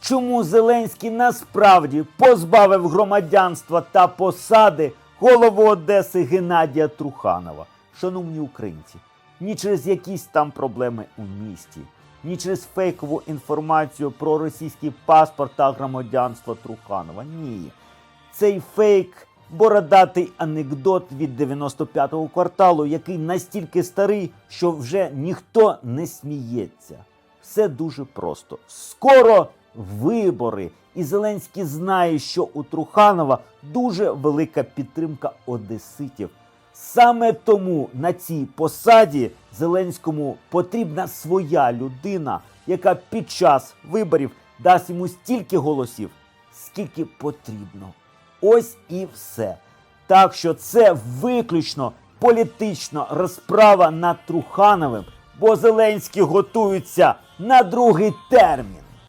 чому Зеленський насправді позбавив громадянства та посади голову Одеси Геннадія Труханова. Шановні українці, ні через якісь там проблеми у місті, ні через фейкову інформацію про російський паспорт та громадянство Труханова. Ні. Цей фейк бородатий анекдот від 95-го кварталу, який настільки старий, що вже ніхто не сміється. Все дуже просто. Скоро вибори, і Зеленський знає, що у Труханова дуже велика підтримка одеситів. Саме тому на цій посаді Зеленському потрібна своя людина, яка під час виборів дасть йому стільки голосів, скільки потрібно. Ось і все. Так що це виключно політична розправа над Трухановим, бо Зеленський готується на другий термін.